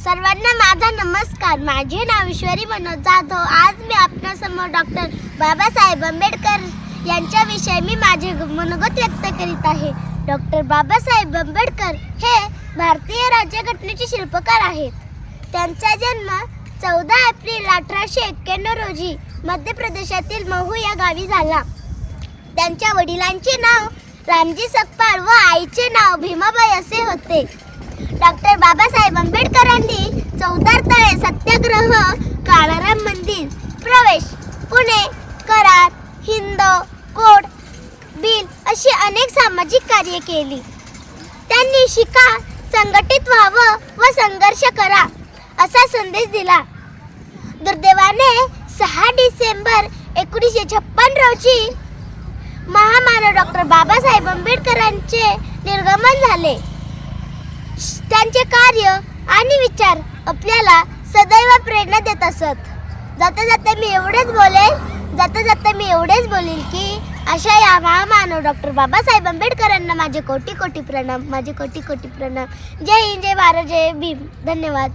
सर्वांना माझा नमस्कार. माझे नाव ईश्वरी मनोज जाधव. आज मी आपणासमोर डॉक्टर बाबासाहेब आंबेडकर यांच्याविषयी मी माझे मनोगत व्यक्त करीत आहे. डॉक्टर बाबासाहेब आंबेडकर हे भारतीय राज्यघटनेचे शिल्पकार आहेत. त्यांचा जन्म चौदा एप्रिल अठराशे एक्क्याण्णव रोजी मध्य प्रदेशातील महू या गावी झाला. त्यांच्या वडिलांचे नाव रामजी सकपाळ व आईचे नाव भीमाबाई असे होते. डॉक्टर बाबासाहेब आंबेडकर संग्रह काळाराम मंदिर प्रवेश पुणे करार हिंद कोड बिल अशी अनेक सामाजिक कार्ये केली. त्यांनी शिका संघटित व्हावं व संघर्ष करा असा संदेश दिला. दुर्दैवाने सहा डिसेंबर एकोणीसशे छप्पन रोजी महामानव डॉक्टर बाबासाहेब आंबेडकरांचे निर्गमन झाले. त्यांचे कार्य आणि विचार आपल्याला सदैव प्रेरणा देत असत. जाता जाता मी एवढेच बोलेल जाता जाता मी एवढेच बोलेल की अशा या महामानव डॉक्टर बाबासाहेब आंबेडकरांना माझे कोटी कोटी प्रणाम माझे कोटी कोटी प्रणाम. जय हिंद जय भारत जय भीम. धन्यवाद.